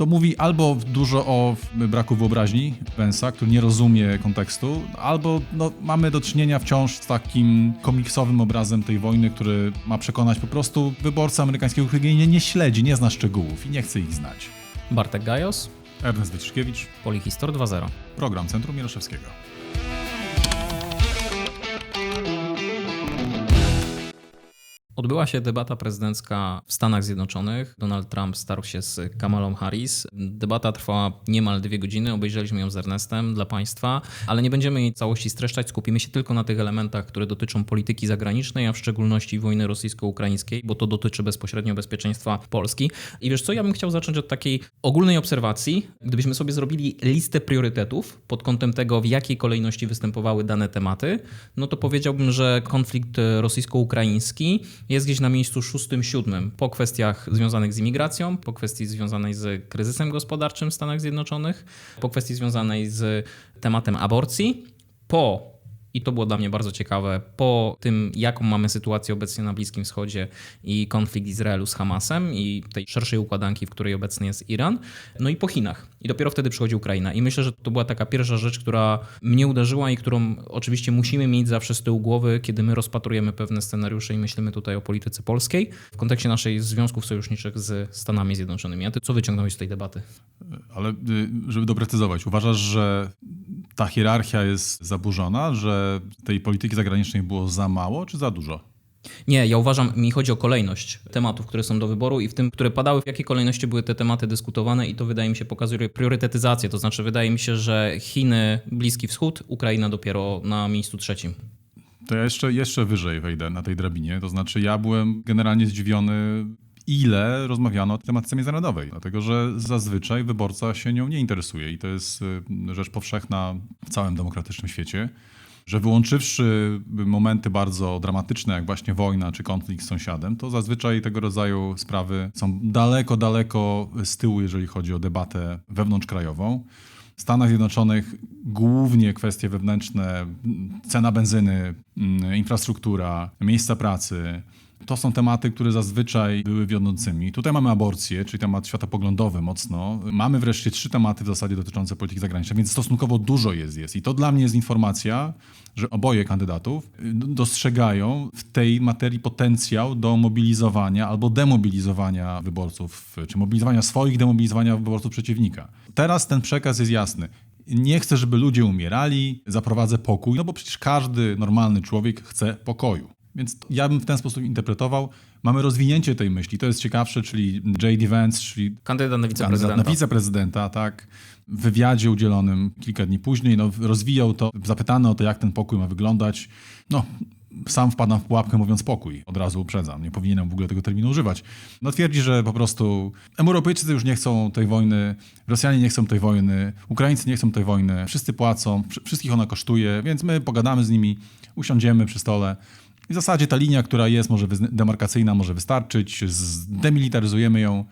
to mówi albo dużo o braku wyobraźni Pensa, który nie rozumie kontekstu, albo no, mamy do czynienia wciąż z takim komiksowym obrazem tej wojny, który ma przekonać po prostu wyborcę amerykańskiego, który nie, nie śledzi, nie zna szczegółów i nie chce ich znać. Bartek Gajos, Ernest Wyciszkiewicz, Polihistor 2.0. program Centrum Jaroszewskiego. Odbyła się debata prezydencka w Stanach Zjednoczonych. Donald Trump starł się z Kamalą Harris. Debata trwała niemal dwie godziny. Obejrzeliśmy ją z Ernestem dla Państwa, ale nie będziemy jej całości streszczać. Skupimy się tylko na tych elementach, które dotyczą polityki zagranicznej, a w szczególności wojny rosyjsko-ukraińskiej, bo to dotyczy bezpośrednio bezpieczeństwa Polski. I wiesz co, ja bym chciał zacząć od takiej ogólnej obserwacji. Gdybyśmy sobie zrobili listę priorytetów pod kątem tego, w jakiej kolejności występowały dane tematy, no to powiedziałbym, że konflikt rosyjsko-ukraiński jest gdzieś na miejscu szóstym, siódmym. Po kwestiach związanych z imigracją, po kwestii związanej z kryzysem gospodarczym w Stanach Zjednoczonych, po kwestii związanej z tematem aborcji, po i to było dla mnie bardzo ciekawe, po tym, jaką mamy sytuację obecnie na Bliskim Wschodzie i konflikt Izraelu z Hamasem i tej szerszej układanki, w której obecny jest Iran, no i po Chinach. I dopiero wtedy przychodzi Ukraina. I myślę, że to była taka pierwsza rzecz, która mnie uderzyła i którą oczywiście musimy mieć zawsze z tyłu głowy, kiedy my rozpatrujemy pewne scenariusze i myślimy tutaj o polityce polskiej w kontekście naszych związków sojuszniczych z Stanami Zjednoczonymi. A ty co wyciągnąłeś z tej debaty? Ale y, żeby doprecyzować, uważasz, że ta hierarchia jest zaburzona, że tej polityki zagranicznej było za mało czy za dużo? Nie, ja uważam, mi chodzi o kolejność tematów, które są do wyboru i w tym, które padały, w jakiej kolejności były te tematy dyskutowane i to wydaje mi się pokazuje priorytetyzację. To znaczy wydaje mi się, że Chiny, Bliski Wschód, Ukraina dopiero na miejscu trzecim. To ja jeszcze, jeszcze wyżej wejdę na tej drabinie. To znaczy ja byłem generalnie zdziwiony ile rozmawiano o tematyce międzynarodowej, dlatego że zazwyczaj wyborca się nią nie interesuje i to jest y, rzecz powszechna w całym demokratycznym świecie, że wyłączywszy momenty bardzo dramatyczne, jak właśnie wojna czy konflikt z sąsiadem, to zazwyczaj tego rodzaju sprawy są daleko, daleko z tyłu, jeżeli chodzi o debatę wewnątrzkrajową. W Stanach Zjednoczonych głównie kwestie wewnętrzne, cena benzyny, mm, infrastruktura, miejsca pracy, to są tematy, które zazwyczaj były wiodącymi. Tutaj mamy aborcję, czyli temat światopoglądowy mocno. Mamy wreszcie trzy tematy w zasadzie dotyczące polityki zagranicznej, więc stosunkowo dużo jest. jest. I to dla mnie jest informacja, że oboje kandydatów dostrzegają w tej materii potencjał do mobilizowania albo demobilizowania wyborców, czy mobilizowania swoich, demobilizowania wyborców przeciwnika. Teraz ten przekaz jest jasny nie chcę, żeby ludzie umierali, zaprowadzę pokój, no bo przecież każdy normalny człowiek chce pokoju. Więc ja bym w ten sposób interpretował. Mamy rozwinięcie tej myśli. To jest ciekawsze, czyli J.D. Vance, czyli kandydat na wiceprezydenta. na wiceprezydenta, tak. W wywiadzie udzielonym kilka dni później no, rozwijał to, zapytany o to, jak ten pokój ma wyglądać. No, sam wpadam w pułapkę mówiąc pokój. Od razu uprzedzam. Nie powinienem w ogóle tego terminu używać. No twierdzi, że po prostu Europejczycy już nie chcą tej wojny, Rosjanie nie chcą tej wojny, Ukraińcy nie chcą tej wojny, wszyscy płacą, wszystkich ona kosztuje, więc my pogadamy z nimi, usiądziemy przy stole i w zasadzie ta linia, która jest może demarkacyjna, może wystarczyć, zdemilitaryzujemy ją.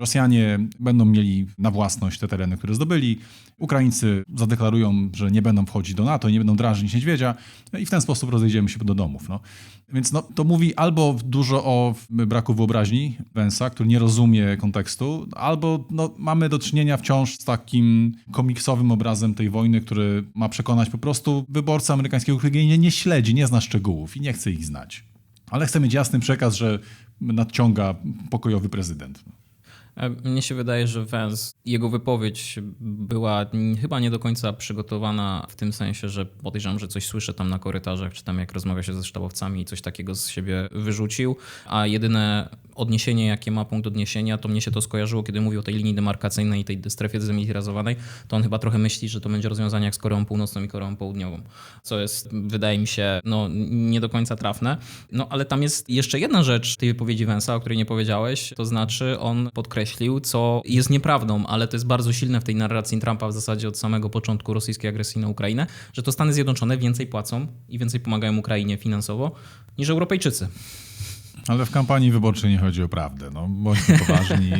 Rosjanie będą mieli na własność te tereny, które zdobyli. Ukraińcy zadeklarują, że nie będą wchodzić do NATO, nie będą drażnić niedźwiedzia no i w ten sposób rozejdziemy się do domów. No. Więc no, to mówi albo dużo o braku wyobraźni Wensa, który nie rozumie kontekstu, albo no, mamy do czynienia wciąż z takim komiksowym obrazem tej wojny, który ma przekonać po prostu wyborcę amerykańskiego, który nie, nie śledzi, nie zna szczegółów i nie chce ich znać. Ale chce mieć jasny przekaz, że nadciąga pokojowy prezydent. Mnie się wydaje, że Vance, jego wypowiedź była chyba nie do końca przygotowana w tym sensie, że podejrzewam, że coś słyszę tam na korytarzach, czy tam jak rozmawia się ze sztabowcami i coś takiego z siebie wyrzucił, a jedyne odniesienie, jakie ma punkt odniesienia, to mnie się to skojarzyło, kiedy mówił o tej linii demarkacyjnej, tej strefie zdemilitaryzowanej, to on chyba trochę myśli, że to będzie rozwiązanie jak z Koreą Północną i Koreą Południową, co jest, wydaje mi się, no, nie do końca trafne. No ale tam jest jeszcze jedna rzecz tej wypowiedzi Wensa, o której nie powiedziałeś, to znaczy on podkreślił, co jest nieprawdą, ale to jest bardzo silne w tej narracji Trumpa w zasadzie od samego początku rosyjskiej agresji na Ukrainę, że to Stany Zjednoczone więcej płacą i więcej pomagają Ukrainie finansowo niż Europejczycy. Ale w kampanii wyborczej nie chodzi o prawdę. No, bądźmy poważni.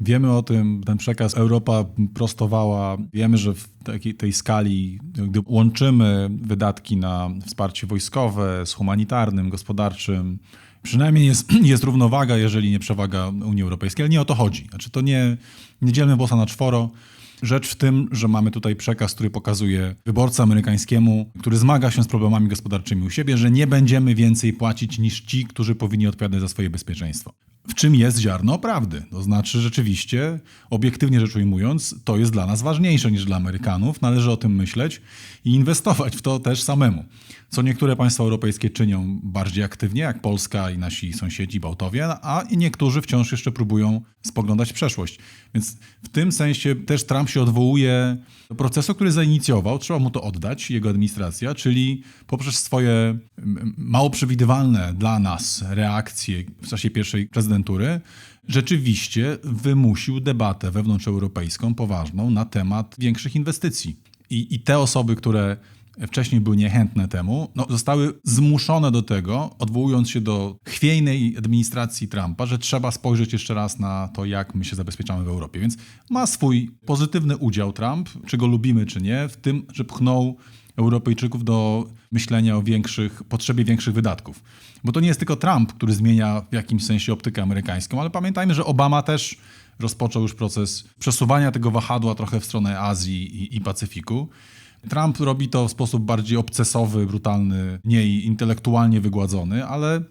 Wiemy o tym, ten przekaz Europa prostowała. Wiemy, że w takiej, tej skali, gdy łączymy wydatki na wsparcie wojskowe z humanitarnym, gospodarczym, przynajmniej jest, jest równowaga, jeżeli nie przewaga Unii Europejskiej, ale nie o to chodzi. Znaczy to nie, nie dzielmy włosa na czworo. Rzecz w tym, że mamy tutaj przekaz, który pokazuje wyborcy amerykańskiemu, który zmaga się z problemami gospodarczymi u siebie, że nie będziemy więcej płacić niż ci, którzy powinni odpowiadać za swoje bezpieczeństwo. W czym jest ziarno prawdy? To znaczy, rzeczywiście, obiektywnie rzecz ujmując, to jest dla nas ważniejsze niż dla Amerykanów. Należy o tym myśleć i inwestować w to też samemu. Co niektóre państwa europejskie czynią bardziej aktywnie, jak Polska i nasi sąsiedzi Bałtowie, a niektórzy wciąż jeszcze próbują spoglądać w przeszłość. Więc w tym sensie też Trump się odwołuje do procesu, który zainicjował, trzeba mu to oddać, jego administracja, czyli poprzez swoje mało przewidywalne dla nas reakcje w czasie pierwszej prezydentury, rzeczywiście wymusił debatę wewnątrzeuropejską poważną na temat większych inwestycji. I, i te osoby, które wcześniej były niechętne temu, no, zostały zmuszone do tego, odwołując się do chwiejnej administracji Trumpa, że trzeba spojrzeć jeszcze raz na to, jak my się zabezpieczamy w Europie. Więc ma swój pozytywny udział Trump, czy go lubimy, czy nie, w tym, że pchnął Europejczyków do myślenia o większych, potrzebie większych wydatków. Bo to nie jest tylko Trump, który zmienia w jakimś sensie optykę amerykańską, ale pamiętajmy, że Obama też rozpoczął już proces przesuwania tego wahadła trochę w stronę Azji i, i Pacyfiku. Trump robi to w sposób bardziej obcesowy, brutalny, mniej intelektualnie wygładzony, ale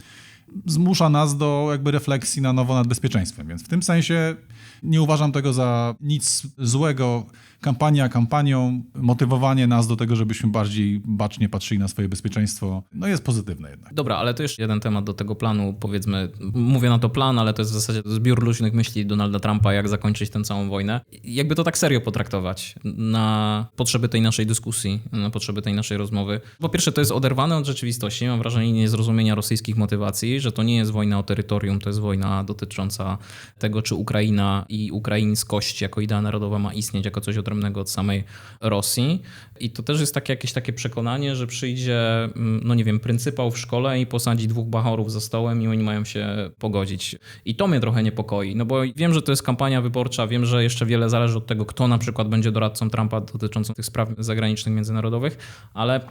zmusza nas do jakby refleksji na nowo nad bezpieczeństwem. Więc w tym sensie nie uważam tego za nic złego. Kampania kampanią, motywowanie nas do tego, żebyśmy bardziej bacznie patrzyli na swoje bezpieczeństwo, no jest pozytywne jednak. Dobra, ale to jeszcze jeden temat do tego planu, powiedzmy, mówię na to plan, ale to jest w zasadzie zbiór luźnych myśli Donalda Trumpa, jak zakończyć tę całą wojnę. Jakby to tak serio potraktować na potrzeby tej naszej dyskusji, na potrzeby tej naszej rozmowy. Po pierwsze, to jest oderwane od rzeczywistości, mam wrażenie niezrozumienia rosyjskich motywacji, że to nie jest wojna o terytorium, to jest wojna dotycząca tego, czy Ukraina i ukraińskość jako idea narodowa ma istnieć jako coś odrębnego od samej Rosji. I to też jest takie, jakieś takie przekonanie, że przyjdzie, mm, no nie wiem, pryncypał w szkole i posadzi dwóch bachorów za stołem i oni mają się pogodzić. I to mnie trochę niepokoi, no bo wiem, że to jest kampania wyborcza, wiem, że jeszcze wiele zależy od tego, kto na przykład będzie doradcą Trumpa dotyczącym tych spraw zagranicznych, międzynarodowych, ale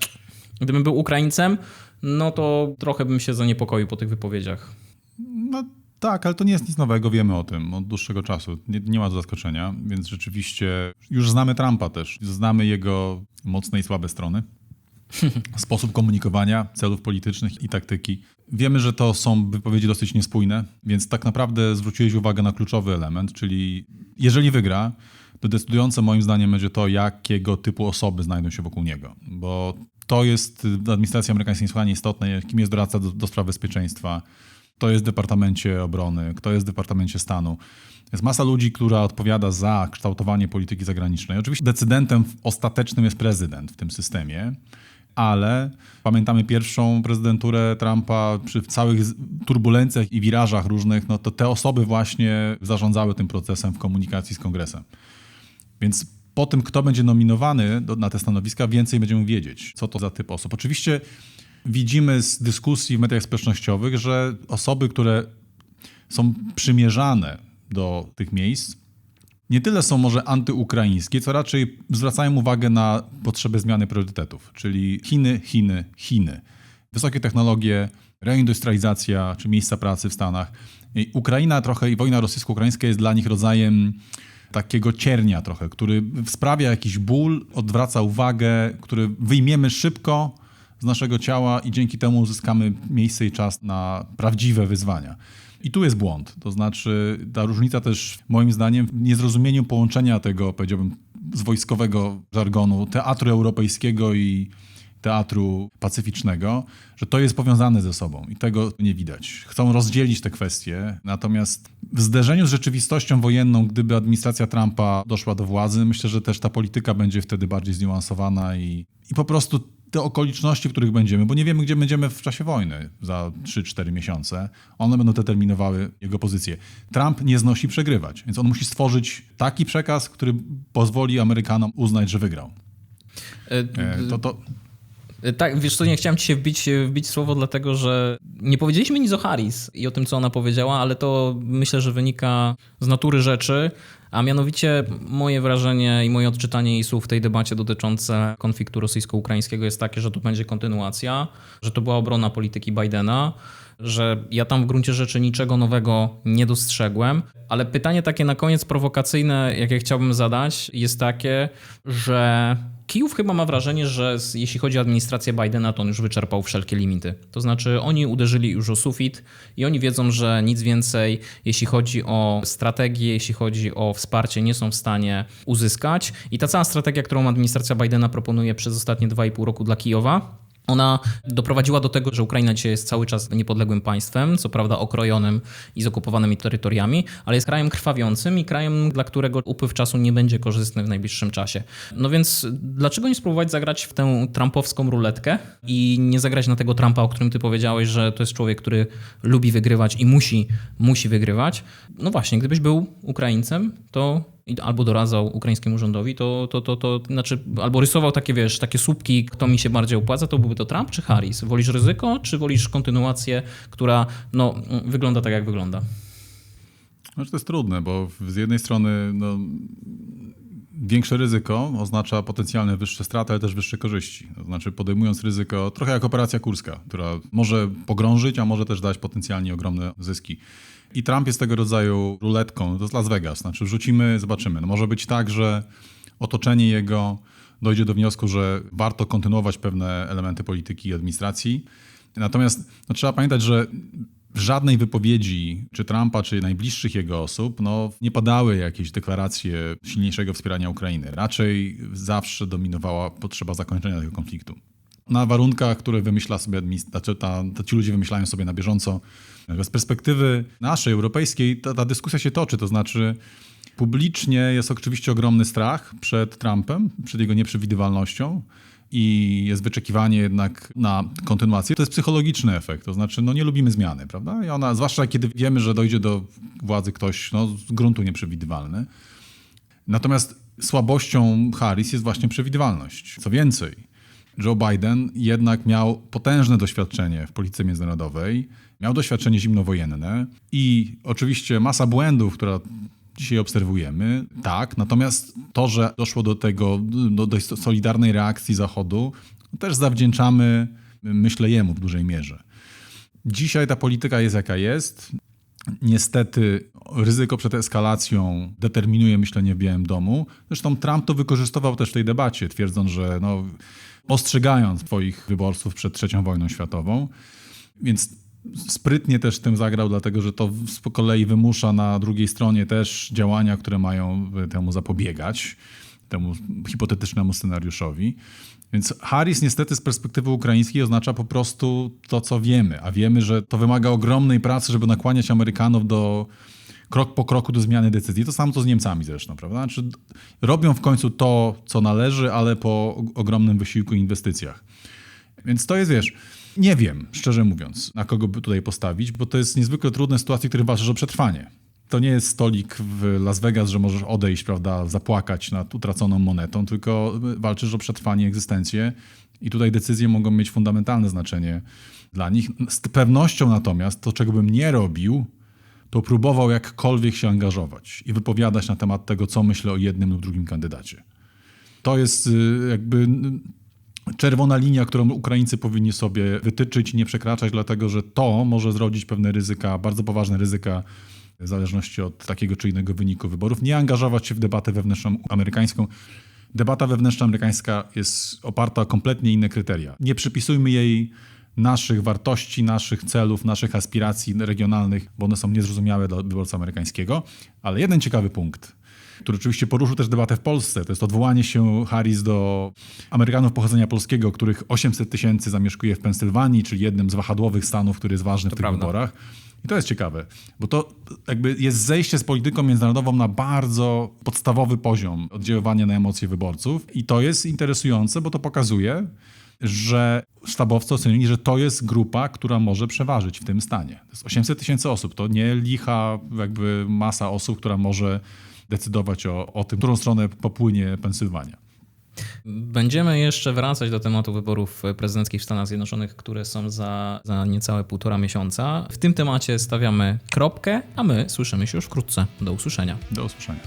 gdybym był Ukraińcem, no to trochę bym się zaniepokoił po tych wypowiedziach. No tak, ale to nie jest nic nowego, wiemy o tym od dłuższego czasu. Nie, nie ma zaskoczenia, więc rzeczywiście już znamy Trumpa też. Znamy jego mocne i słabe strony, sposób komunikowania, celów politycznych i taktyki. Wiemy, że to są wypowiedzi dosyć niespójne, więc tak naprawdę zwróciłeś uwagę na kluczowy element, czyli jeżeli wygra, to decydujące moim zdaniem będzie to, jakiego typu osoby znajdą się wokół niego, bo to jest w administracji amerykańskiej niesłychanie istotne, kim jest doradca do, do spraw bezpieczeństwa, kto jest w Departamencie Obrony, kto jest w Departamencie Stanu. Jest masa ludzi, która odpowiada za kształtowanie polityki zagranicznej. Oczywiście decydentem ostatecznym jest prezydent w tym systemie, ale pamiętamy pierwszą prezydenturę Trumpa przy całych turbulencjach i wirażach różnych, no to te osoby właśnie zarządzały tym procesem w komunikacji z kongresem. Więc po tym, kto będzie nominowany do, na te stanowiska, więcej będziemy wiedzieć, co to za typ osób. Oczywiście widzimy z dyskusji w mediach społecznościowych, że osoby, które są przymierzane do tych miejsc, nie tyle są może antyukraińskie, co raczej zwracają uwagę na potrzebę zmiany priorytetów, czyli Chiny, Chiny, Chiny. Wysokie technologie, reindustrializacja czy miejsca pracy w Stanach. I Ukraina trochę i wojna rosyjsko-ukraińska jest dla nich rodzajem takiego ciernia trochę, który sprawia jakiś ból, odwraca uwagę, który wyjmiemy szybko, z naszego ciała i dzięki temu uzyskamy miejsce i czas na prawdziwe wyzwania. I tu jest błąd. To znaczy, ta różnica też, moim zdaniem, w niezrozumieniu połączenia tego, powiedziałbym, z wojskowego żargonu, teatru europejskiego i teatru pacyficznego, że to jest powiązane ze sobą i tego nie widać. Chcą rozdzielić te kwestie, natomiast w zderzeniu z rzeczywistością wojenną, gdyby administracja Trumpa doszła do władzy, myślę, że też ta polityka będzie wtedy bardziej zniuansowana i, i po prostu te okoliczności, w których będziemy, bo nie wiemy, gdzie będziemy w czasie wojny za 3-4 miesiące, one będą determinowały jego pozycję. Trump nie znosi przegrywać, więc on musi stworzyć taki przekaz, który pozwoli Amerykanom uznać, że wygrał. E, to, to... Tak, wiesz co, nie chciałem ci się wbić, wbić słowo, dlatego że nie powiedzieliśmy nic o Harris i o tym, co ona powiedziała, ale to myślę, że wynika z natury rzeczy, a mianowicie moje wrażenie i moje odczytanie jej słów w tej debacie dotyczące konfliktu rosyjsko-ukraińskiego jest takie, że to będzie kontynuacja, że to była obrona polityki Bidena, że ja tam w gruncie rzeczy niczego nowego nie dostrzegłem, ale pytanie takie na koniec prowokacyjne, jakie chciałbym zadać, jest takie, że Kijów chyba ma wrażenie, że jeśli chodzi o administrację Bidena, to on już wyczerpał wszelkie limity. To znaczy oni uderzyli już o sufit i oni wiedzą, że nic więcej, jeśli chodzi o strategię, jeśli chodzi o wsparcie, nie są w stanie uzyskać. I ta cała strategia, którą administracja Bidena proponuje przez ostatnie 2,5 roku dla Kijowa, ona doprowadziła do tego, że Ukraina dzisiaj jest cały czas niepodległym państwem, co prawda okrojonym i z okupowanymi terytoriami, ale jest krajem krwawiącym i krajem, dla którego upływ czasu nie będzie korzystny w najbliższym czasie. No więc dlaczego nie spróbować zagrać w tę trumpowską ruletkę i nie zagrać na tego Trumpa, o którym ty powiedziałeś, że to jest człowiek, który lubi wygrywać i musi, musi wygrywać? No właśnie, gdybyś był Ukraińcem, to albo doradzał ukraińskiemu rządowi, to, to, to, to znaczy, albo rysował takie, wiesz, takie słupki, kto mi się bardziej opłaca, to byłby to Trump czy Harris? Wolisz ryzyko, czy wolisz kontynuację, która no, wygląda tak, jak wygląda? Znaczy to jest trudne, bo z jednej strony no, większe ryzyko oznacza potencjalne wyższe straty, ale też wyższe korzyści. To znaczy podejmując ryzyko, trochę jak operacja kurska, która może pogrążyć, a może też dać potencjalnie ogromne zyski. I Trump jest tego rodzaju ruletką, to jest Las Vegas, znaczy wrzucimy, zobaczymy. No może być tak, że otoczenie jego dojdzie do wniosku, że warto kontynuować pewne elementy polityki i administracji. Natomiast no, trzeba pamiętać, że w żadnej wypowiedzi, czy Trumpa, czy najbliższych jego osób, no, nie padały jakieś deklaracje silniejszego wspierania Ukrainy. Raczej zawsze dominowała potrzeba zakończenia tego konfliktu. Na warunkach, które wymyśla sobie administracja, znaczy ci ludzie wymyślają sobie na bieżąco. Z perspektywy naszej, europejskiej, ta, ta dyskusja się toczy, to znaczy publicznie jest oczywiście ogromny strach przed Trumpem, przed jego nieprzewidywalnością i jest wyczekiwanie jednak na kontynuację. To jest psychologiczny efekt, to znaczy no nie lubimy zmiany, prawda? I ona, zwłaszcza kiedy wiemy, że dojdzie do władzy ktoś no, z gruntu nieprzewidywalny. Natomiast słabością Harris jest właśnie przewidywalność. Co więcej, Joe Biden jednak miał potężne doświadczenie w polityce międzynarodowej, miał doświadczenie zimnowojenne i oczywiście masa błędów, która dzisiaj obserwujemy, tak, natomiast to, że doszło do tego, do, do solidarnej reakcji Zachodu, też zawdzięczamy, myślę, jemu w dużej mierze. Dzisiaj ta polityka jest jaka jest. Niestety ryzyko przed eskalacją determinuje myślenie w Białym Domu. Zresztą Trump to wykorzystywał też w tej debacie, twierdząc, że no, ostrzegając swoich wyborców przed trzecią wojną światową. Więc sprytnie też tym zagrał, dlatego że to z kolei wymusza na drugiej stronie też działania, które mają temu zapobiegać, temu hipotetycznemu scenariuszowi. Więc Harris niestety z perspektywy ukraińskiej oznacza po prostu to, co wiemy, a wiemy, że to wymaga ogromnej pracy, żeby nakłaniać Amerykanów do krok po kroku do zmiany decyzji. To samo co z Niemcami zresztą, prawda? Znaczy, robią w końcu to, co należy, ale po ogromnym wysiłku i inwestycjach. Więc to jest, wiesz, nie wiem, szczerze mówiąc, na kogo by tutaj postawić, bo to jest niezwykle trudne sytuacje, w których walczysz o przetrwanie. To nie jest stolik w Las Vegas, że możesz odejść, prawda, zapłakać nad utraconą monetą, tylko walczysz o przetrwanie, egzystencję i tutaj decyzje mogą mieć fundamentalne znaczenie dla nich. Z pewnością natomiast to, czego bym nie robił, to próbował jakkolwiek się angażować i wypowiadać na temat tego, co myślę o jednym lub drugim kandydacie. To jest y, jakby czerwona linia, którą Ukraińcy powinni sobie wytyczyć nie przekraczać, dlatego że to może zrodzić pewne ryzyka, bardzo poważne ryzyka w zależności od takiego czy innego wyniku wyborów. Nie angażować się w debatę wewnętrzną amerykańską. Debata wewnętrzna amerykańska jest oparta o kompletnie inne kryteria. Nie przypisujmy jej naszych wartości, naszych celów, naszych aspiracji regionalnych, bo one są niezrozumiałe dla wyborcy amerykańskiego. Ale jeden ciekawy punkt który oczywiście poruszył też debatę w Polsce. To jest odwołanie się Harris do Amerykanów pochodzenia polskiego, których 800 tysięcy zamieszkuje w Pensylwanii, czyli jednym z wahadłowych stanów, który jest ważny to w tych prawda. wyborach. I to jest ciekawe, bo to jakby jest zejście z polityką międzynarodową na bardzo podstawowy poziom oddziaływania na emocje wyborców. I to jest interesujące, bo to pokazuje, że sztabowcy ocenili, że to jest grupa, która może przeważyć w tym stanie. To jest 800 tysięcy osób, to nie licha jakby masa osób, która może decydować o, o tym, którą stronę popłynie Pensylwania. Będziemy jeszcze wracać do tematu wyborów prezydenckich w Stanach Zjednoczonych, które są za, za niecałe półtora miesiąca. W tym temacie stawiamy kropkę, a my słyszymy się już wkrótce. Do usłyszenia. Do usłyszenia.